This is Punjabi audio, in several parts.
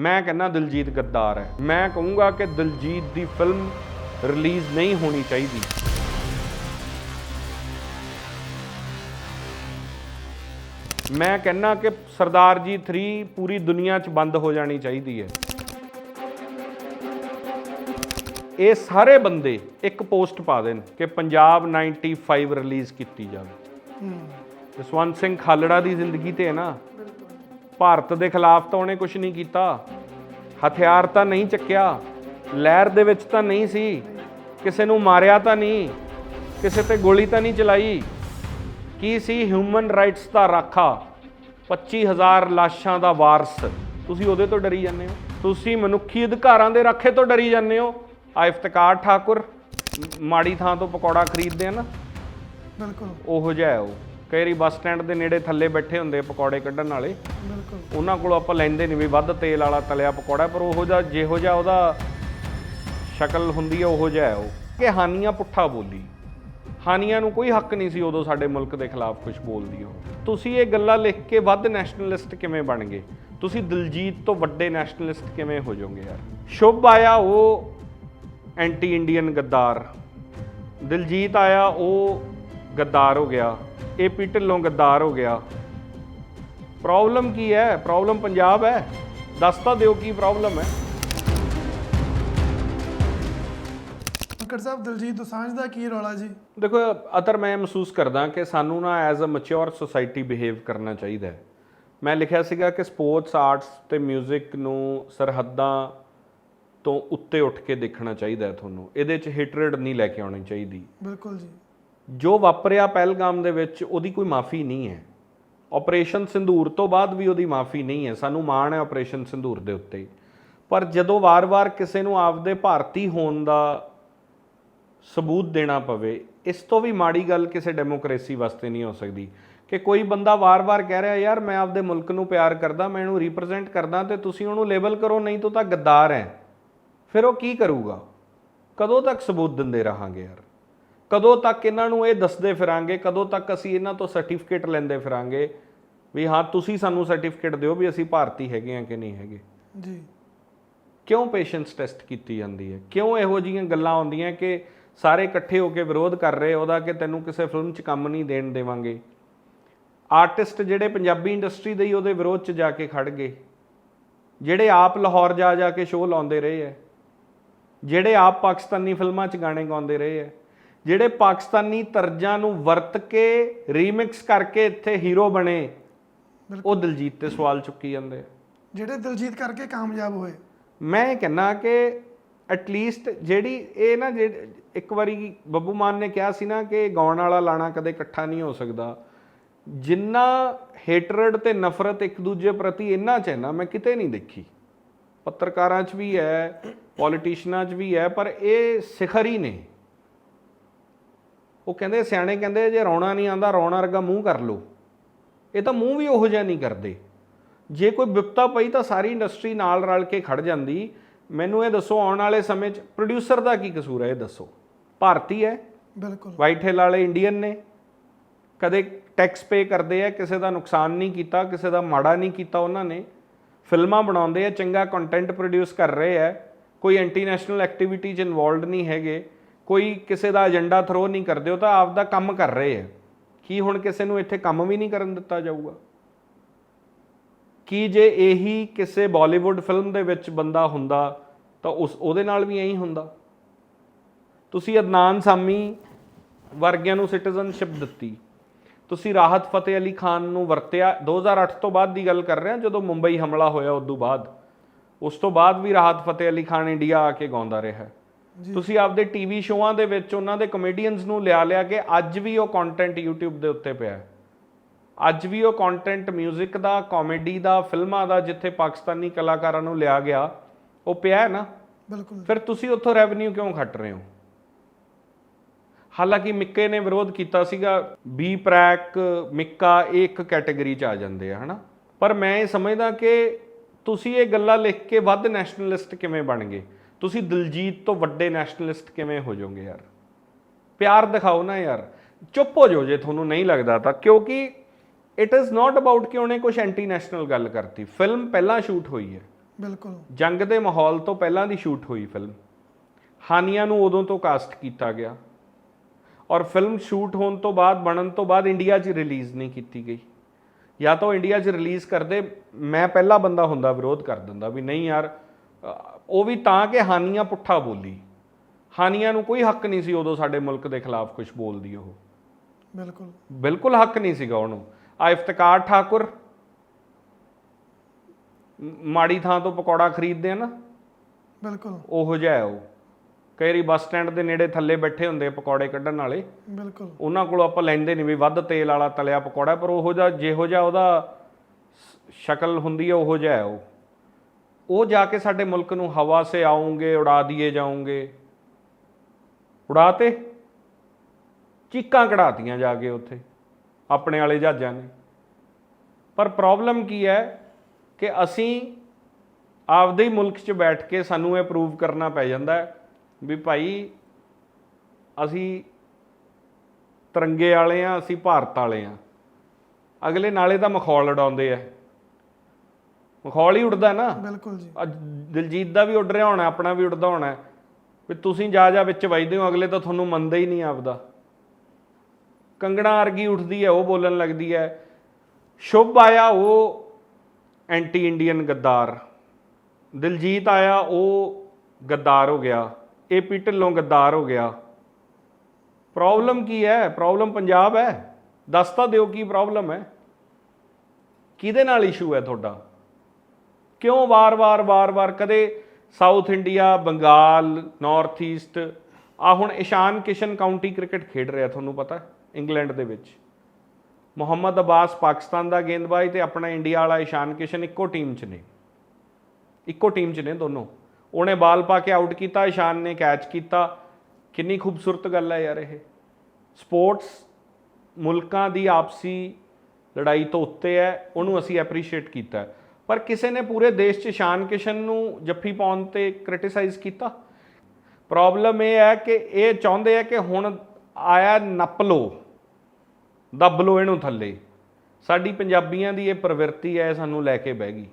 ਮੈਂ ਕਹਿੰਦਾ ਦਿਲਜੀਤ ਗੱਦਾਰ ਹੈ। ਮੈਂ ਕਹੂੰਗਾ ਕਿ ਦਿਲਜੀਤ ਦੀ ਫਿਲਮ ਰਿਲੀਜ਼ ਨਹੀਂ ਹੋਣੀ ਚਾਹੀਦੀ। ਮੈਂ ਕਹਿੰਦਾ ਕਿ ਸਰਦਾਰ ਜੀ 3 ਪੂਰੀ ਦੁਨੀਆ 'ਚ ਬੰਦ ਹੋ ਜਾਣੀ ਚਾਹੀਦੀ ਹੈ। ਇਹ ਸਾਰੇ ਬੰਦੇ ਇੱਕ ਪੋਸਟ ਪਾ ਦੇਣ ਕਿ ਪੰਜਾਬ 95 ਰਿਲੀਜ਼ ਕੀਤੀ ਜਾਵੇ। ਜਸਵੰਤ ਸਿੰਘ ਖਾਲੜਾ ਦੀ ਜ਼ਿੰਦਗੀ ਤੇ ਹੈ ਨਾ। ਭਾਰਤ ਦੇ ਖਿਲਾਫ ਤਾਂ ਉਹਨੇ ਕੁਝ ਨਹੀਂ ਕੀਤਾ। ਹਥਿਆਰ ਤਾਂ ਨਹੀਂ ਚੱਕਿਆ। ਲਹਿਰ ਦੇ ਵਿੱਚ ਤਾਂ ਨਹੀਂ ਸੀ। ਕਿਸੇ ਨੂੰ ਮਾਰਿਆ ਤਾਂ ਨਹੀਂ। ਕਿਸੇ ਤੇ ਗੋਲੀ ਤਾਂ ਨਹੀਂ ਚਲਾਈ। ਕੀ ਸੀ ਹਿਊਮਨ ਰਾਈਟਸ ਦਾ ਰਾਖਾ? 25000 ਲਾਸ਼ਾਂ ਦਾ ਵਾਰਸ। ਤੁਸੀਂ ਉਹਦੇ ਤੋਂ ਡਰੀ ਜਾਂਦੇ ਹੋ। ਤੁਸੀਂ ਮਨੁੱਖੀ ਅਧਿਕਾਰਾਂ ਦੇ ਰਾਖੇ ਤੋਂ ਡਰੀ ਜਾਂਦੇ ਹੋ। ਆ ਇਫਤਕਾਰ ਠਾਕੁਰ ਮਾੜੀ ਥਾਂ ਤੋਂ ਪਕੌੜਾ ਖਰੀਦਦੇ ਆ ਨਾ। ਬਿਲਕੁਲ। ਉਹੋ ਜਿਹਾ ਹੈ ਉਹ। ਕਈ ਵਾਰੀ ਬੱਸ ਸਟੈਂਡ ਦੇ ਨੇੜੇ ਥੱਲੇ ਬੈਠੇ ਹੁੰਦੇ ਪਕੌੜੇ ਕੱਢਣ ਵਾਲੇ। ਬਿਲਕੁਲ। ਉਹਨਾਂ ਕੋਲ ਆਪਾਂ ਲੈਂਦੇ ਨਹੀਂ ਵੀ ਵੱਧ ਤੇਲ ਵਾਲਾ ਤਲਿਆ ਪਕੌੜਾ ਪਰ ਉਹੋ ਜਿਹਾ ਜਿਹੋ ਜਿਹਾ ਉਹਦਾ ਸ਼ਕਲ ਹੁੰਦੀ ਹੈ ਉਹੋ ਜਿਹਾ ਹੈ ਉਹ। ਕਿ ਹਾਨੀਆਂ ਪੁੱਠਾ ਬੋਲੀ। ਹਾਨੀਆਂ ਨੂੰ ਕੋਈ ਹੱਕ ਨਹੀਂ ਸੀ ਉਦੋਂ ਸਾਡੇ ਮੁਲਕ ਦੇ ਖਿਲਾਫ ਕੁਝ ਬੋਲਦੀ ਉਹ। ਤੁਸੀਂ ਇਹ ਗੱਲਾਂ ਲਿਖ ਕੇ ਵੱਧ ਨੈਸ਼ਨਲਿਸਟ ਕਿਵੇਂ ਬਣ ਗਏ? ਤੁਸੀਂ ਦਿਲਜੀਤ ਤੋਂ ਵੱਡੇ ਨੈਸ਼ਨਲਿਸਟ ਕਿਵੇਂ ਹੋ ਜਾਓਗੇ ਯਾਰ? ਸ਼ੁਭ ਆਇਆ ਉਹ ਐਂਟੀ ਇੰਡੀਅਨ ਗੱਦਾਰ। ਦਿਲਜੀਤ ਆਇਆ ਉਹ ਗੱਦਾਰ ਹੋ ਗਿਆ ਏਪੀ ਢਿੱਲੋਂ ਗੱਦਾਰ ਹੋ ਗਿਆ। ਪ੍ਰੋਬਲਮ ਕੀ ਹੈ? ਪ੍ਰੋਬਲਮ ਪੰਜਾਬ ਹੈ। ਦੱਸ ਤਾਂ ਦਿਓ ਕੀ ਪ੍ਰੋਬਲਮ ਹੈ। ਅੰਕੜ ਸਾਹਿਬ ਦਲਜੀਤ ਦੋਸਾਂਝ ਦਾ ਕੀ ਰੌਲਾ ਜੀ? ਦੇਖੋ ਅਤਰ ਮੈਂ ਮਹਿਸੂਸ ਕਰਦਾ ਕਿ ਸਾਨੂੰ ਨਾ as a mature society behave ਕਰਨਾ ਚਾਹੀਦਾ ਹੈ। ਮੈਂ ਲਿਖਿਆ ਸੀਗਾ ਕਿ ਸਪੋਰਟਸ ਆਰਟਸ ਤੇ 뮤직 ਨੂੰ ਸਰਹੱਦਾਂ ਤੋਂ ਉੱਤੇ ਉੱਠ ਕੇ ਦੇਖਣਾ ਚਾਹੀਦਾ ਹੈ ਤੁਹਾਨੂੰ। ਇਹਦੇ 'ਚ ਹਿਟਰਡ ਨਹੀਂ ਲੈ ਕੇ ਆਉਣੀ ਚਾਹੀਦੀ। ਬਿਲਕੁਲ ਜੀ। ਜੋ ਵਾਪਰਿਆ ਪਹਿਲਗਾਮ ਦੇ ਵਿੱਚ, ਉਹਦੀ ਕੋਈ ਮਾਫੀ ਨਹੀਂ ਹੈ। ਆਪਰੇਸ਼ਨ ਸਿੰਧੂਰ ਤੋਂ ਬਾਅਦ ਵੀ ਉਹਦੀ ਮਾਫੀ ਨਹੀਂ ਹੈ। ਸਾਨੂੰ ਮਾਣ ਹੈ ਆਪਰੇਸ਼ਨ ਸਿੰਧੂਰ ਦੇ ਉੱਤੇ। ਪਰ ਜਦੋਂ ਵਾਰ-ਵਾਰ ਕਿਸੇ ਨੂੰ ਆਪਦੇ ਭਾਰਤੀ ਹੋਣ ਦਾ ਸਬੂਤ ਦੇਣਾ ਪਵੇ, ਇਸ ਤੋਂ ਵੀ ਮਾੜੀ ਗੱਲ ਕਿਸੇ ਡੈਮੋਕ੍ਰੇਸੀ ਵਾਸਤੇ ਨਹੀਂ ਹੋ ਸਕਦੀ। ਕਿ ਕੋਈ ਬੰਦਾ ਵਾਰ-ਵਾਰ ਕਹਿ ਰਿਹਾ, ਯਾਰ, ਮੈਂ ਆਪਦੇ ਮੁਲਕ ਨੂੰ ਪਿਆਰ ਕਰਦਾ, ਮੈਂ ਇਹਨੂੰ ਰਿਪਰੈਜ਼ੈਂਟ ਕਰਦਾ ਤੇ ਤੁਸੀਂ ਉਹਨੂੰ ਲੇਬਲ ਕਰੋ, ਨਹੀਂ ਤਾਂ ਤਾਂ ਗੱਦਾਰ ਹੈ। ਫਿਰ ਉਹ ਕੀ ਕਰੂਗਾ? ਕਦੋਂ ਤੱਕ ਸਬੂਤ ਦਿੰਦੇ ਰਹਾਂਗੇ ਯਾਰ? ਕਦੋਂ ਤੱਕ ਇਹਨਾਂ ਨੂੰ ਇਹ ਦੱਸਦੇ ਫਿਰਾਂਗੇ? ਕਦੋਂ ਤੱਕ ਅਸੀਂ ਇਹਨਾਂ ਤੋਂ ਸਰਟੀਫਿਕੇਟ ਲੈਂਦੇ ਫਿਰਾਂਗੇ? ਵੀ ਹਾਂ ਤੁਸੀਂ ਸਾਨੂੰ ਸਰਟੀਫਿਕੇਟ ਦਿਓ ਵੀ ਅਸੀਂ ਭਾਰਤੀ ਹੈਗੇ ਆ ਕਿ ਨਹੀਂ ਹੈਗੇ। ਜੀ। ਕਿਉਂ ਪੇਸ਼ੈਂਸ ਟੈਸਟ ਕੀਤੀ ਜਾਂਦੀ ਹੈ? ਕਿਉਂ ਇਹੋ ਜਿਹੀਆਂ ਗੱਲਾਂ ਆਉਂਦੀਆਂ ਕਿ ਸਾਰੇ ਇਕੱਠੇ ਹੋ ਕੇ ਵਿਰੋਧ ਕਰ ਰਹੇ ਉਹਦਾ ਕਿ ਤੈਨੂੰ ਕਿਸੇ ਫਿਲਮ 'ਚ ਕੰਮ ਨਹੀਂ ਦੇਣ ਦੇਵਾਂਗੇ? ਆਰਟਿਸਟ ਜਿਹੜੇ ਪੰਜਾਬੀ ਇੰਡਸਟਰੀ ਦੇ ਹੀ ਉਹਦੇ ਵਿਰੋਧ 'ਚ ਜਾ ਕੇ ਖੜ ਗਏ। ਜਿਹੜੇ ਆਪ ਲਾਹੌਰ ਜਾ ਜਾ ਕੇ ਸ਼ੋਅ ਲਾਉਂਦੇ ਰਹੇ ਹੈ। ਜਿਹੜੇ ਆਪ ਪਾਕਿਸਤਾਨੀ ਫਿਲਮਾਂ 'ਚ ਗਾਣੇ ਗਾਉਂਦੇ ਰਹੇ ਹੈ। ਜਿਹੜੇ ਪਾਕਿਸਤਾਨੀ ਤਰਜ਼ਾਂ ਨੂੰ ਵਰਤ ਕੇ ਰੀਮਿਕਸ ਕਰਕੇ ਇੱਥੇ ਹੀਰੋ ਬਣੇ ਉਹ ਦਿਲਜੀਤ ਤੇ ਸਵਾਲ ਚੁੱਕੀ ਜਾਂਦੇ ਜਿਹੜੇ ਦਲਜੀਤ ਕਰਕੇ ਕਾਮਯਾਬ ਹੋਏ। ਮੈਂ ਇਹ ਕਹਿੰਦਾ ਕਿ ਐਟਲੀਸਟ ਜਿਹੜੀ ਇਹ ਨਾ ਇੱਕ ਵਾਰੀ ਬੱਬੂ ਮਾਨ ਨੇ ਕਿਹਾ ਸੀ ਨਾ ਕਿ ਗਾਉਣ ਵਾਲਾ ਲਾਣਾ ਕਦੇ ਇਕੱਠਾ ਨਹੀਂ ਹੋ ਸਕਦਾ। ਜਿੰਨਾ ਹੇਟਰਡ ਤੇ ਨਫ਼ਰਤ ਇੱਕ ਦੂਜੇ ਪ੍ਰਤੀ ਇੰਨਾ ਚ ਹੈ ਨਾ ਮੈਂ ਕਿਤੇ ਨਹੀਂ ਦੇਖੀ। ਪੱਤਰਕਾਰਾਂ 'ਚ ਵੀ ਹੈ ਪੋਲੀਟੀਸ਼ੀਅਨਾਂ 'ਚ ਵੀ ਹੈ ਪਰ ਇਹ ਸਿਖਰ ਹੀ ਨੇ। ਉਹ ਕਹਿੰਦੇ ਸਿਆਣੇ ਕਹਿੰਦੇ ਜੇ ਰੌਣਾ ਨਹੀਂ ਆਂਦਾ ਰੌਣਾ ਵਰਗਾ ਮੂੰਹ ਕਰ ਲਓ। ਇਹ ਤਾਂ ਮੂੰਹ ਵੀ ਉਹੋ ਜਿਹਾ ਨਹੀਂ ਕਰਦੇ। ਜੇ ਕੋਈ ਵਿਪਤਾ ਪਈ ਤਾਂ ਸਾਰੀ ਇੰਡਸਟਰੀ ਨਾਲ ਰਲ ਕੇ ਖੜ ਜਾਂਦੀ। ਮੈਨੂੰ ਇਹ ਦੱਸੋ ਆਉਣ ਵਾਲੇ ਸਮੇਂ 'ਚ ਪ੍ਰੋਡਿਊਸਰ ਦਾ ਕੀ ਕਸੂਰ ਹੈ ਇਹ ਦੱਸੋ। ਭਾਰਤੀ ਹੈ? ਬਿਲਕੁਲ। ਵਾਈਟ ਹਿੱਲ ਵਾਲੇ ਇੰਡੀਅਨ ਨੇ? ਕਦੇ ਟੈਕਸ ਪੇ ਕਰਦੇ ਆ ਕਿਸੇ ਦਾ ਨੁਕਸਾਨ ਨਹੀਂ ਕੀਤਾ ਕਿਸੇ ਦਾ ਮਾੜਾ ਨਹੀਂ ਕੀਤਾ ਉਹਨਾਂ ਨੇ? ਫਿਲਮਾਂ ਬਣਾਉਂਦੇ ਆ ਚੰਗਾ ਕੰਟੈਂਟ ਪ੍ਰੋਡਿਊਸ ਕਰ ਰਹੇ ਆ। ਕੋਈ ਇੰਟਰਨੈਸ਼ਨਲ ਐਕਟੀਵਿਟੀ 'ਚ ਇਨਵੋਲਡ ਨਹੀਂ ਹੈਗੇ। ਕੋਈ ਕਿਸੇ ਦਾ ਏਜੰਡਾ ਥਰੋ ਨਹੀਂ ਕਰਦੇ ਹੋ ਤਾਂ ਆਪਦਾ ਕੰਮ ਕਰ ਰਹੇ ਆ। ਕੀ ਹੁਣ ਕਿਸੇ ਨੂੰ ਇੱਥੇ ਕੰਮ ਵੀ ਨਹੀਂ ਕਰਨ ਦਿੱਤਾ ਜਾਊਗਾ? ਕੀ ਜੇ ਇਹੀ ਕਿਸੇ ਬਾਲੀਵੁੱਡ ਫਿਲਮ ਦੇ ਵਿੱਚ ਬੰਦਾ ਹੁੰਦਾ, ਤਾਂ ਉਸ, ਉਹਦੇ ਨਾਲ ਵੀ ਐਂ ਹੁੰਦਾ? ਤੁਸੀਂ ਅਦਨਾਨ ਸਾਮੀ ਵਰਗਿਆਂ ਨੂੰ ਸਿਟੀਜ਼ਨਸ਼ਿਪ ਦਿੱਤੀ। ਤੁਸੀਂ ਰਾਹਤ ਫਤਿਹ ਅਲੀ ਖਾਨ ਨੂੰ ਵਰਤਿਆ 2008 ਤੋਂ ਬਾਅਦ ਦੀ ਗੱਲ ਕਰ ਰਹੇ ਹਾਂ, ਜਦੋਂ ਮੁੰਬਈ ਹਮਲਾ ਹੋਇਆ ਉਸ ਤੋਂ ਬਾਅਦ। ਉਸ ਤੋਂ ਬਾਅਦ ਵੀ ਰਾਹਤ ਫਤਿਹ ਅਲੀ ਖਾਨ ਇੰਡੀਆ ਆ ਕੇ ਗਾਉਂਦਾ ਰਿਹਾ। ਤੁਸੀਂ ਆਪਦੇ ਟੀਵੀ ਸ਼ੋਆਂ ਦੇ ਵਿੱਚ ਉਹਨਾਂ ਦੇ ਕਮੇਡੀਅਨਸ ਨੂੰ ਲਿਆ ਲਿਆ ਕੇ ਅੱਜ ਵੀ ਉਹ ਕੰਟੈਂਟ YouTube ਦੇ ਉੱਤੇ ਪਿਆ ਹੈ। ਅੱਜ ਵੀ ਉਹ ਕੰਟੈਂਟ 뮤직 ਦਾ ਕਾਮੇਡੀ ਦਾ ਫਿਲਮਾਂ ਦਾ ਜਿੱਥੇ ਪਾਕਿਸਤਾਨੀ ਕਲਾਕਾਰਾਂ ਨੂੰ ਲਿਆ ਗਿਆ ਉਹ ਪਿਆ ਹੈ ਨਾ? ਬਿਲਕੁਲ ਫਿਰ ਤੁਸੀਂ ਉੱਥੋਂ ਰੈਵਨਿਊ ਕਿਉਂ ਖੱਟ ਰਹੇ ਹੋ? ਹਾਲਾਂਕਿ ਮਿੱਕੇ ਨੇ ਵਿਰੋਧ ਕੀਤਾ ਸੀਗਾ ਬੀ ਪ੍ਰੈਕ ਮਿੱਕਾ ਇਹ ਇੱਕ ਕੈਟਾਗਰੀ 'ਚ ਆ ਜਾਂਦੇ ਆ ਹਨਾ? ਪਰ ਮੈਂ ਇਹ ਸਮਝਦਾ ਕਿ ਤੁਸੀਂ ਇਹ ਗੱਲਾਂ ਲਿਖ ਕੇ ਵੱਧ ਨੈਸ਼ਨਲਿਸਟ ਕਿਵੇਂ ਬਣ ਗਏ? ਤੁਸੀਂ ਦਿਲਜੀਤ ਤੋਂ ਵੱਡੇ ਨੈਸ਼ਨਲਿਸਟ ਕਿਵੇਂ ਹੋ ਜਾਓਗੇ ਯਾਰ? ਪਿਆਰ ਦਿਖਾਓ ਨਾ ਯਾਰ। ਚੁੱਪ ਹੋ ਜਾਓ ਜੇ ਤੁਹਾਨੂੰ ਨਹੀਂ ਲੱਗਦਾ ਤਾਂ ਕਿਉਂਕਿ ਇਟ ਇਜ਼ ਨਾਟ ਅਬਾਊਟ ਕਿ ਉਹਨੇ ਕੁਝ ਐਂਟੀ ਨੈਸ਼ਨਲ ਗੱਲ ਕਰਤੀ। ਫਿਲਮ ਪਹਿਲਾਂ ਸ਼ੂਟ ਹੋਈ ਹੈ। ਬਿਲਕੁਲ। ਜੰਗ ਦੇ ਮਾਹੌਲ ਤੋਂ ਪਹਿਲਾਂ ਦੀ ਸ਼ੂਟ ਹੋਈ ਫਿਲਮ ਹਾਨੀਆਂ ਨੂੰ ਉਦੋਂ ਤੋਂ ਕਾਸਟ ਕੀਤਾ ਗਿਆ। ਔਰ ਫਿਲਮ ਸ਼ੂਟ ਹੋਣ ਤੋਂ ਬਾਅਦ ਬਣਨ ਤੋਂ ਬਾਅਦ ਇੰਡੀਆ 'ਚ ਰਿਲੀਜ਼ ਨਹੀਂ ਕੀਤੀ ਗਈ। ਜਾਂ ਤਾਂ ਉਹ ਇੰਡੀਆ 'ਚ ਰਿਲੀਜ਼ ਕਰਦੇ ਮੈਂ ਪਹਿਲਾ ਬੰਦਾ ਹੁੰਦਾ ਵਿਰੋਧ ਕਰ ਦਿੰਦਾ ਵੀ ਨਹੀਂ ਯਾਰ ਉਹ ਵੀ ਤਾਂ ਕਿ ਹਾਨੀਆਂ ਪੁੱਠਾ ਬੋਲੀ। ਹਾਨੀਆਂ ਨੂੰ ਕੋਈ ਹੱਕ ਨਹੀਂ ਸੀ ਉਦੋਂ ਸਾਡੇ ਮੁਲਕ ਦੇ ਖਿਲਾਫ ਕੁਝ ਬੋਲਦੀ ਉਹ। ਬਿਲਕੁਲ। ਬਿਲਕੁਲ ਹੱਕ ਨਹੀਂ ਸੀਗਾ ਉਹਨੂੰ। ਆ ਇਫਤਕਾਰ ਠਾਕੁਰ ਮਾੜੀ ਥਾਂ ਤੋਂ ਪਕੌੜਾ ਖਰੀਦਦੇ ਆ ਨਾ। ਬਿਲਕੁਲ। ਉਹੋ ਜਿਹਾ ਉਹ। ਕਈ ਬੱਸ ਸਟੈਂਡ ਦੇ ਨੇੜੇ ਥੱਲੇ ਬੈਠੇ ਹੁੰਦੇ ਪਕੌੜੇ ਕੱਢਣ ਵਾਲੇ। ਬਿਲਕੁਲ। ਉਹਨਾਂ ਕੋਲੋਂ ਆਪਾਂ ਲੈਂਦੇ ਨਹੀਂ ਵੀ ਵੱਧ ਤੇਲ ਵਾਲਾ ਤਲਿਆ ਪਕੌੜਾ ਪਰ ਉਹੋ ਜਿਹਾ ਜਿਹੋ ਜਿਹਾ ਉਹਦਾ ਸ਼ਕਲ ਹੁੰਦੀ ਹੈ ਉਹੋ ਜਿਹਾ ਉਹ। ਉਹ ਜਾ ਕੇ ਸਾਡੇ ਮੁਲਕ ਨੂੰ ਹਵਾ ਸੇ ਆਉਂਗੇ, ਉਡਾ ਦਿਏ ਜਾਉਂਗੇ। ਉਡਾਤੇ? ਚੀਕਾਂ ਕਢਾਤੀਆਂ ਜਾ ਕੇ ਉੱਥੇ, ਆਪਣੇ ਵਾਲੇ ਜਹਾਜ਼ਾਂ ਨੇ। ਪਰ ਪ੍ਰੋਬਲਮ ਕੀ ਹੈ ਕਿ ਅਸੀਂ ਆਪਦੇ ਹੀ ਮੁਲਕ 'ਚ ਬੈਠ ਕੇ ਸਾਨੂੰ ਇਹ ਪ੍ਰੂਵ ਕਰਨਾ ਪੈ ਜਾਂਦਾ ਹੈ ਵੀ ਭਾਈ ਅਸੀਂ ਤਿਰੰਗੇ ਵਾਲੇ ਆ ਅਸੀਂ ਭਾਰਤ ਵਾਲੇ ਆ ਅਗਲੇ ਨਾਲੇ ਤਾਂ ਮਖੌਲ ਉਡਾਉਂਦੇ ਆ। ਮਖੌਲ ਹੀ ਉੜਦਾ ਨਾ ਬਿਲਕੁਲ ਜੀ। ਅੱਜ ਦਿਲਜੀਤ ਦਾ ਵੀ ਉੱਡ ਰਿਹਾ ਹੋਣਾ ਆਪਣਾ ਵੀ ਉੱਡਦਾ ਹੋਣਾ। ਵੀ ਤੁਸੀਂ ਜਾ ਜਾ ਵਿੱਚ ਵੱਜਦੇ ਹੋ ਅਗਲੇ ਤਾਂ ਤੁਹਾਨੂੰ ਮੰਨਦੇ ਹੀ ਨਹੀਂ ਆਪਦਾ। ਕੰਗਣਾ ਅਰਗੀ ਉੱਠਦੀ ਹੈ ਉਹ ਬੋਲਣ ਲੱਗਦੀ ਹੈ। ਸ਼ੁਭ ਆਇਆ ਉਹ ਐਂਟੀ ਇੰਡੀਅਨ ਗੱਦਾਰ। ਦਿਲਜੀਤ ਆਇਆ ਉਹ ਗੱਦਾਰ ਹੋ ਗਿਆ। ਏਪੀ ਢਿੱਲੋਂ ਗੱਦਾਰ ਹੋ ਗਿਆ। ਪ੍ਰੋਬਲਮ ਕੀ ਹੈ? ਪ੍ਰੋਬਲਮ ਪੰਜਾਬ ਹੈ। ਦੱਸ ਤਾਂ ਦਿਓ ਕੀ ਪ੍ਰੋਬਲਮ ਹੈ। ਕਿਹਦੇ ਨਾਲ ਇਸ਼ੂ ਹੈ ਤੁਹਾਡਾ? ਕਿਉਂ ਵਾਰ-ਵਾਰ ਵਾਰ-ਵਾਰ ਕਦੇ south India, Bengal north east ਆ ਹੁਣ ਇਸ਼ਾਨ ਕਿਸ਼ਨ ਕਾਉਂਟੀ ਕ੍ਰਿਕਟ ਖੇਡ ਰਿਹਾ, ਤੁਹਾਨੂੰ ਪਤਾ ਇੰਗਲੈਂਡ ਦੇ ਵਿੱਚ। ਮੁਹੰਮਦ ਅਬਾਸ ਪਾਕਿਸਤਾਨ ਦਾ ਗੇਂਦਬਾਜ਼ ਤੇ ਆਪਣਾ ਇੰਡੀਆ ਵਾਲਾ ਇਸ਼ਾਨ ਕਿਸ਼ਨ ਇੱਕੋ ਟੀਮ 'ਚ ਨੇ। ਇੱਕੋ ਟੀਮ 'ਚ ਨੇ ਦੋਨੋਂ। ਉਹਨੇ ਬਾਲ ਪਾ ਕੇ ਆਊਟ ਕੀਤਾ, ਇਸ਼ਾਨ ਨੇ ਕੈਚ ਕੀਤਾ। ਕਿੰਨੀ ਖੂਬਸੂਰਤ ਗੱਲ ਹੈ ਯਾਰ ਇਹ। ਸਪੋਰਟਸ ਮੁਲਕਾਂ ਦੀ ਆਪਸੀ ਲੜਾਈ ਤੋਂ ਉੱਤੇ ਹੈ, ਉਹਨੂੰ ਅਸੀਂ ਐਪਰੀਸ਼ੀਏਟ ਕੀਤਾ ਪਰ ਕਿਸੇ ਨੇ ਪੂਰੇ ਦੇਸ਼ 'ਚ ਸ਼ਾਨ ਕਿਸ਼ਨ ਨੂੰ ਜੱਫੀ ਪਾਉਣ ਤੇ ਕ੍ਰਿਟਿਸਾਈਜ਼ ਕੀਤਾ। ਪ੍ਰੋਬਲਮ ਇਹ ਹੈ ਕਿ ਇਹ ਚਾਹੁੰਦੇ ਆ ਕਿ ਹੁਣ ਆਇਆ ਨੱਪ ਲੋ ਦੱਬ ਲੋ ਇਹਨੂੰ ਥੱਲੇ। ਸਾਡੀ ਪੰਜਾਬੀਆਂ ਦੀ ਇਹ ਪ੍ਰਵਿਰਤੀ ਹੈ ਸਾਨੂੰ ਲੈ ਕੇ ਬਹਿ ਗਈ।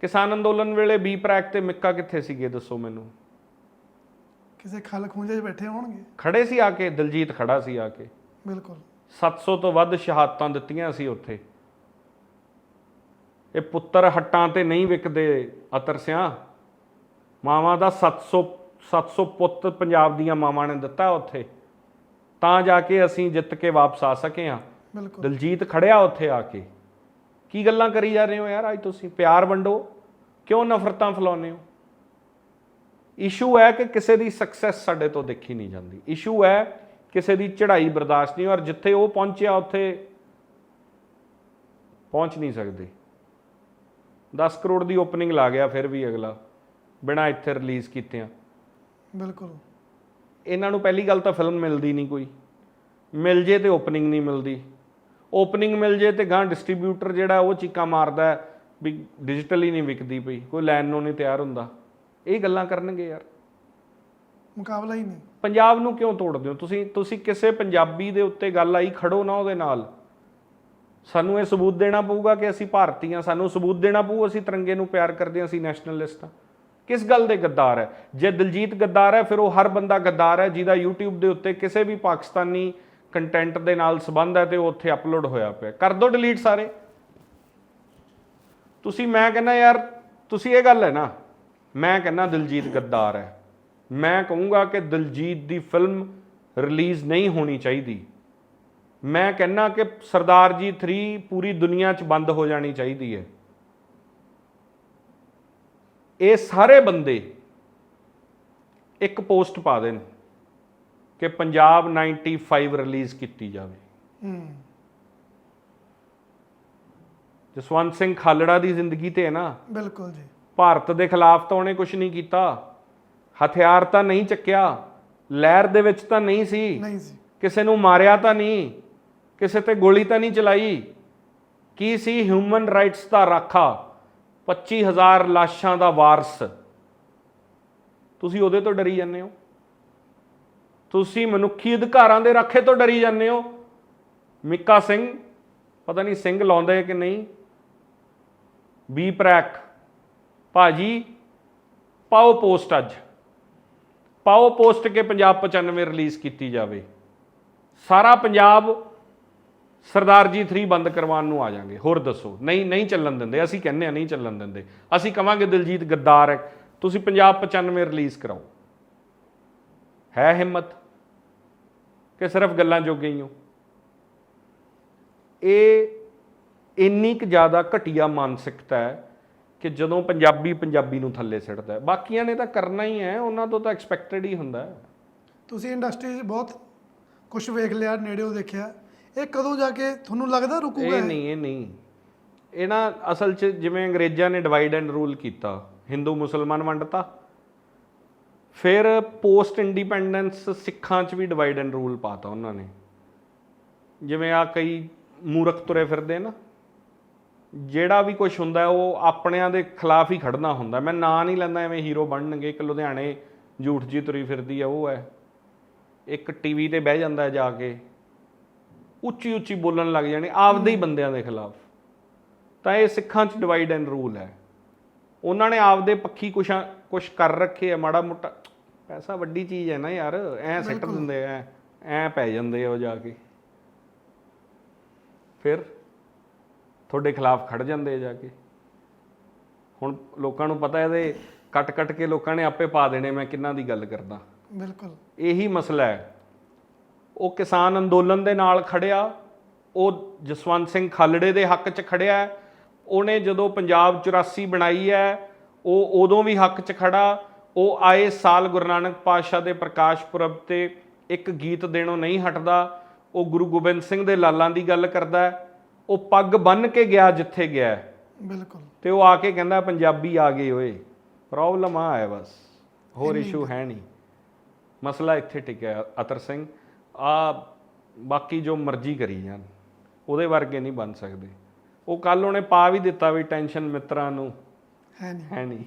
ਕਿਸਾਨ ਅੰਦੋਲਨ ਵੇਲੇ ਬੀ ਪ੍ਰੈਕ ਤੇ ਮਿੱਕਾ ਕਿੱਥੇ ਸੀਗੇ ਦੱਸੋ ਮੈਨੂੰ? ਕਿਸੇ ਖਲ ਖੂੰਜੇ 'ਚ ਬੈਠੇ ਹੋਣਗੇ? ਖੜੇ ਸੀ ਆ ਕੇ ਦਿਲਜੀਤ ਖੜਾ ਸੀ ਆ ਕੇ। ਬਿਲਕੁਲ। 700 ਤੋਂ ਵੱਧ ਸ਼ਹਾਦਤਾਂ ਦਿੱਤੀਆਂ ਸੀ ਉੱਥੇ। ਇਹ ਪੁੱਤਰ ਹੱਟਾਂ ਤੇ ਨਹੀਂ ਵਿਕਦੇ ਅਤਰ ਸਿਆਂ। ਮਾਵਾਂ ਦਾ 700 700 ਪੁੱਤ ਪੰਜਾਬ ਦੀਆਂ ਮਾਵਾਂ ਨੇ ਦਿੱਤਾ ਉੱਥੇ। ਤਾਂ ਜਾ ਕੇ ਅਸੀਂ ਜਿੱਤ ਕੇ ਵਾਪਸ ਆ ਸਕੇ ਹਾਂ। ਬਿਲਕੁਲ। ਦਲਜੀਤ ਖੜਿਆ ਉੱਥੇ ਆ ਕੇ। ਕੀ ਗੱਲਾਂ ਕਰੀ ਜਾ ਰਹੇ ਹੋ ਯਾਰ ਅੱਜ ਤੁਸੀਂ? ਪਿਆਰ ਵੰਡੋ। ਕਿਉਂ ਨਫ਼ਰਤਾਂ ਫੈਲਾਉਂਦੇ ਹੋ? ਇਸ਼ੂ ਹੈ ਕਿ ਕਿਸੇ ਦੀ ਸਕਸੈਸ ਸਾਡੇ ਤੋਂ ਦੇਖੀ ਨਹੀਂ ਜਾਂਦੀ। ਇਸ਼ੂ ਹੈ ਕਿਸੇ ਦੀ ਚੜ੍ਹਾਈ ਬਰਦਾਸ਼ਤ ਨਹੀਂ। ਔਰ ਜਿੱਥੇ ਉਹ ਪਹੁੰਚਿਆ ਉੱਥੇ ਪਹੁੰਚ ਨਹੀਂ ਸਕਦੇ। 10 ਕਰੋੜ ਦੀ ਓਪਨਿੰਗ ਲਾ ਗਿਆ ਫਿਰ ਵੀ ਅਗਲਾ ਬਿਨਾ ਇੱਥੇ ਰਿਲੀਜ਼ ਕੀਤਿਆਂ। ਬਿਲਕੁਲ। ਇਹਨਾਂ ਨੂੰ ਪਹਿਲੀ ਗੱਲ ਤਾਂ ਫਿਲਮ ਮਿਲਦੀ ਨਹੀਂ ਕੋਈ। ਮਿਲ ਜੇ ਤੇ ਓਪਨਿੰਗ ਨਹੀਂ ਮਿਲਦੀ। ਓਪਨਿੰਗ ਮਿਲ ਜੇ ਤੇ ਗਾਂ ਡਿਸਟ੍ਰੀਬਿਊਟਰ ਜਿਹੜਾ ਉਹ ਚੀਕਾਂ ਮਾਰਦਾ ਵੀ ਡਿਜੀਟਲੀ ਨਹੀਂ ਵਿਕਦੀ ਪਈ ਕੋਈ ਲੈਣ ਨੂੰ ਨਹੀਂ ਤਿਆਰ ਹੁੰਦਾ। ਇਹ ਗੱਲਾਂ ਕਰਨਗੇ ਯਾਰ। ਮੁਕਾਬਲਾ ਹੀ ਨਹੀਂ। ਪੰਜਾਬ ਨੂੰ ਕਿਉਂ ਤੋੜਦੇ ਹੋ? ਤੁਸੀਂ ਤੁਸੀਂ ਕਿਸੇ ਪੰਜਾਬੀ ਦੇ ਉੱਤੇ ਗੱਲ ਆਈ ਖੜੋ ਨਾ ਉਹਦੇ ਨਾਲ। ਸਾਨੂੰ ਇਹ ਸਬੂਤ ਦੇਣਾ ਪਊਗਾ ਕਿ ਅਸੀਂ ਭਾਰਤੀ ਹਾਂ, ਸਾਨੂੰ ਸਬੂਤ ਦੇਣਾ ਪਊ, ਅਸੀਂ ਤਿਰੰਗੇ ਨੂੰ ਪਿਆਰ ਕਰਦੇ ਹਾਂ, ਅਸੀਂ ਨੈਸ਼ਨਲਿਸਟ ਹਾਂ। ਕਿਸ ਗੱਲ ਦੇ ਗੱਦਾਰ ਹੈ? ਜੇ ਦਿਲਜੀਤ ਗੱਦਾਰ ਹੈ, ਫਿਰ ਉਹ ਹਰ ਬੰਦਾ ਗੱਦਾਰ ਹੈ ਜਿਹਦਾ YouTube ਦੇ ਉੱਤੇ ਕਿਸੇ ਵੀ ਪਾਕਿਸਤਾਨੀ ਕੰਟੈਂਟ ਦੇ ਨਾਲ ਸੰਬੰਧ ਹੈ ਤੇ ਉਹ ਉੱਥੇ ਅਪਲੋਡ ਹੋਇਆ ਪਿਆ ਕਰ ਦੋ ਡਿਲੀਟ ਸਾਰੇ। ਤੁਸੀਂ, ਮੈਂ ਕਹਿੰਦਾ ਯਾਰ, ਤੁਸੀਂ ਇਹ ਗੱਲ ਹੈ ਨਾ, ਮੈਂ ਕਹਿੰਦਾ ਦਿਲਜੀਤ ਗੱਦਾਰ ਹੈ। ਮੈਂ ਕਹੂੰਗਾ ਕਿ ਦਿਲਜੀਤ ਦੀ ਫਿਲਮ ਰਿਲੀਜ਼ ਨਹੀਂ ਹੋਣੀ ਚਾਹੀਦੀ। ਮੈਂ ਕਹਿੰਦਾ ਕਿ ਸਰਦਾਰ ਜੀ 3 ਪੂਰੀ ਦੁਨੀਆ 'ਚ ਬੰਦ ਹੋ ਜਾਣੀ ਚਾਹੀਦੀ ਹੈ। ਇਹ ਸਾਰੇ ਬੰਦੇ ਇੱਕ ਪੋਸਟ ਪਾ ਦੇਣ ਕਿ ਪੰਜਾਬ 95 ਰਿਲੀਜ਼ ਕੀਤੀ ਜਾਵੇ। ਹੂੰ। ਜਸਵੰਤ ਸਿੰਘ ਖਾਲੜਾ ਦੀ ਜ਼ਿੰਦਗੀ ਤੇ ਹੈ ਨਾ। ਬਿਲਕੁਲ ਜੀ। ਭਾਰਤ ਦੇ ਖਿਲਾਫ ਤਾਂ ਉਹਨੇ ਕੁਝ ਨਹੀਂ ਕੀਤਾ। ਹਥਿਆਰ ਤਾਂ ਨਹੀਂ ਚੱਕਿਆ। ਲਹਿਰ ਦੇ ਵਿੱਚ ਤਾਂ ਨਹੀਂ ਸੀ। ਨਹੀਂ ਸੀ। ਕਿਸੇ ਨੂੰ ਮਾਰਿਆ ਤਾਂ ਨਹੀਂ। ਕਿਸੇ ਤੇ ਗੋਲੀ ਤਾਂ ਨਹੀਂ ਚਲਾਈ? ਕੀ ਸੀ ਹਿਊਮਨ ਰਾਈਟਸ ਦਾ ਰਾਖਾ? 25000 ਲਾਸ਼ਾਂ ਦਾ ਵਾਰਸ। ਤੁਸੀਂ ਉਹਦੇ ਤੋਂ ਡਰੀ ਜਾਂਦੇ ਹੋ? ਤੁਸੀਂ ਮਨੁੱਖੀ ਅਧਿਕਾਰਾਂ ਦੇ ਰਾਖੇ ਤੋਂ ਡਰੀ ਜਾਂਦੇ ਹੋ? ਮਿੱਕਾ ਸਿੰਘ, ਪਤਾ ਨਹੀਂ ਸਿੰਘ ਲਾਉਂਦੇ ਕਿ ਨਹੀਂ? ਬੀ ਪ੍ਰੈਕ। ਭਾਜੀ, ਪਾਓ ਪੋਸਟ ਅੱਜ। ਪਾਓ ਪੋਸਟ ਕੇ ਪੰਜਾਬ 95 ਰਿਲੀਜ਼ ਕੀਤੀ ਜਾਵੇ। ਸਾਰਾ ਪੰਜਾਬ ਸਰਦਾਰ ਜੀ 3 ਬੰਦ ਕਰਵਾਉਣ ਨੂੰ ਆ ਜਾਾਂਗੇ। ਹੋਰ ਦੱਸੋ। ਨਹੀਂ ਨਹੀਂ ਚੱਲਣ ਦਿੰਦੇ। ਅਸੀਂ ਕਹਿੰਦੇ ਆ ਨਹੀਂ ਚੱਲਣ ਦਿੰਦੇ। ਅਸੀਂ ਕਵਾਂਗੇ, ਦਿਲਜੀਤ ਗੱਦਾਰ ਹੈ। ਤੁਸੀਂ ਪੰਜਾਬ 95 ਰਿਲੀਜ਼ ਕਰਾਓ। ਹੈ ਹਿੰਮਤ ਕਿ ਸਿਰਫ ਗੱਲਾਂ ਜੋਗੇ ਹੀ ਹੋ? ਇਹ ਇੰਨੀ ਕੁ ਜ਼ਿਆਦਾ ਘਟੀਆ ਮਾਨਸਿਕਤਾ ਹੈ ਕਿ ਜਦੋਂ ਪੰਜਾਬੀ ਪੰਜਾਬੀ ਨੂੰ ਥੱਲੇ ਸਿੱਟਦਾ ਬਾਕੀਆਂ ਨੇ ਤਾਂ ਕਰਨਾ ਹੀ ਹੈ। ਉਹਨਾਂ ਤੋਂ ਤਾਂ ਐਕਸਪੈਕਟਡ ਹੀ ਹੁੰਦਾ ਤੁਸੀਂ ਇੰਡਸਟਰੀ 'ਚ ਬਹੁਤ ਕੁਝ ਵੇਖ ਲਿਆ, ਨੇੜਿਓਂ ਦੇਖਿਆ। ਇਹ ਕਦੋਂ ਜਾ ਕੇ ਤੁਹਾਨੂੰ ਲੱਗਦਾ ਰੁਕੂਗਾ ਇਹ ਨਹੀਂ ਇਹ ਨਹੀਂ। ਇਹ ਨਾ ਅਸਲ 'ਚ ਜਿਵੇਂ ਅੰਗਰੇਜ਼ਾਂ ਨੇ ਡਿਵਾਈਡ ਐਂਡ ਰੂਲ ਕੀਤਾ ਹਿੰਦੂ ਮੁਸਲਮਾਨ ਵੰਡਤਾ ਫਿਰ ਪੋਸਟ ਇੰਡੀਪੈਂਡੈਂਸ ਸਿੱਖਾਂ 'ਚ ਵੀ ਡਿਵਾਈਡ ਐਂਡ ਰੂਲ ਪਾਤਾ ਉਹਨਾਂ ਨੇ। ਜਿਵੇਂ ਆ ਕਈ ਮੂਰਖ ਤੁਰੇ ਫਿਰਦੇ ਨਾ ਜਿਹੜਾ ਵੀ ਕੁਝ ਹੁੰਦਾ ਉਹ ਆਪਣਿਆਂ ਦੇ ਖਿਲਾਫ ਹੀ ਖੜਨਾ ਹੁੰਦਾ। ਮੈਂ ਨਾਂ ਨਹੀਂ ਲੈਂਦਾ ਐਵੇਂ ਹੀਰੋ ਬਣਨਗੇ ਇੱਕ ਲੁਧਿਆਣੇ ਝੂਠ ਜੀ ਤੁਰੀ ਫਿਰਦੀ ਆ ਉਹ ਹੈ। ਇੱਕ ਟੀਵੀ ਤੇ ਬਹਿ ਜਾਂਦਾ ਜਾ ਕੇ। ਉੱਚੀ ਉੱਚੀ ਬੋਲਣ ਲੱਗ ਜਾਣੇ ਆਪਦੇ ਹੀ ਬੰਦਿਆਂ ਦੇ ਖਿਲਾਫ। ਤਾਂ ਇਹ ਸਿੱਖਾਂ 'ਚ ਡਿਵਾਈਡ ਐਂਡ ਰੂਲ ਹੈ। ਉਹਨਾਂ ਨੇ ਆਪਦੇ ਪੱਖੀ ਕੁਛ ਕੁਛ ਕਰ ਰੱਖੇ ਆ ਮਾੜਾ ਮੋਟਾ ਪੈਸਾ ਵੱਡੀ ਚੀਜ਼ ਹੈ ਨਾ ਯਾਰ ਐ ਸੱਟ ਦਿੰਦੇ ਐ ਐ ਪੈ ਜਾਂਦੇ ਉਹ ਜਾ ਕੇ। ਫਿਰ ਤੁਹਾਡੇ ਖਿਲਾਫ ਖੜ ਜਾਂਦੇ ਜਾ ਕੇ। ਹੁਣ ਲੋਕਾਂ ਨੂੰ ਪਤਾ ਇਹਦੇ ਕੱਟ ਕੱਟ ਕੇ ਲੋਕਾਂ ਨੇ ਆਪੇ ਪਾ ਦੇਣੇ ਮੈਂ ਕਿੰਨਾਂ ਦੀ ਗੱਲ ਕਰਦਾ। ਬਿਲਕੁਲ। ਇਹੀ ਮਸਲਾ ਹੈ। ਉਹ ਕਿਸਾਨ ਅੰਦੋਲਨ ਦੇ ਨਾਲ ਖੜਿਆ ਉਹ ਜਸਵੰਤ ਸਿੰਘ ਖਾਲੜੇ ਦੇ ਹੱਕ 'ਚ ਖੜਿਆ। ਉਹਨੇ ਜਦੋਂ ਪੰਜਾਬ 84 ਬਣਾਈ ਹੈ ਉਹ ਉਦੋਂ ਵੀ ਹੱਕ 'ਚ ਖੜਾ ਉਹ ਆਏ ਸਾਲ ਗੁਰੂ ਨਾਨਕ ਪਾਤਸ਼ਾਹ ਦੇ ਪ੍ਰਕਾਸ਼ ਪੁਰਬ ਤੇ ਇੱਕ ਗੀਤ ਦੇਣੋਂ ਨਹੀਂ ਹਟਦਾ ਉਹ ਗੁਰੂ ਗੋਬਿੰਦ ਸਿੰਘ ਦੇ ਲਾਲਾਂ ਦੀ ਗੱਲ ਕਰਦਾ। ਉਹ ਪੱਗ ਬੰਨ ਕੇ ਗਿਆ ਜਿੱਥੇ ਗਿਆ। ਬਿਲਕੁਲ ਤੇ ਉਹ ਆ ਕੇ ਕਹਿੰਦਾ ਪੰਜਾਬੀ ਆ ਗਏ ਓਏ ਪ੍ਰੋਬਲਮ ਆ ਹੈ ਬਸ ਹੋਰ ਇਸ਼ੂ ਹੈ ਨਹੀਂ ਮਸਲਾ ਇੱਥੇ ਟਿਕਿਆ ਅਤਰ ਸਿੰਘ ਆ ਬਾਕੀ ਜੋ ਮਰਜ਼ੀ ਕਰੀ ਜਾਣ ਉਹਦੇ ਵਰਗੇ ਨਹੀਂ ਬਣ ਸਕਦੇ। ਉਹ ਕੱਲ ਉਹਨੇ ਪਾ ਵੀ ਦਿੱਤਾ ਵੀ ਟੈਨਸ਼ਨ ਮਿੱਤਰਾਂ ਨੂੰ। ਹੈ ਨਹੀਂ। ਹੈ ਨਹੀਂ।